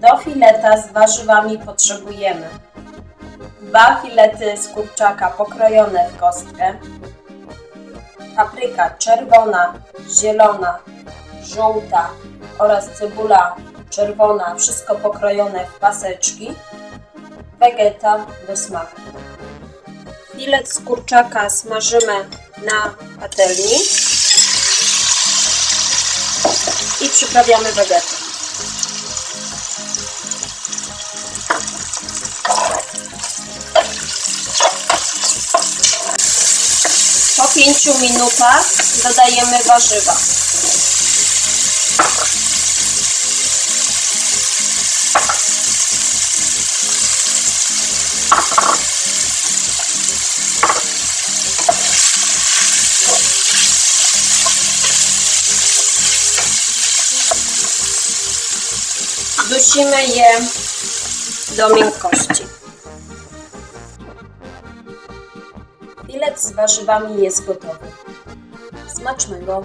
Do fileta z warzywami potrzebujemy dwa filety z kurczaka pokrojone w kostkę, papryka czerwona, zielona, żółta oraz cebula czerwona, wszystko pokrojone w paseczki, wegeta do smaku. Filet z kurczaka smażymy na patelni i przyprawiamy wegetę. Po 5 minutach dodajemy warzywa. Dusimy je do miękkości. Filet z warzywami jest gotowy. Smacznego!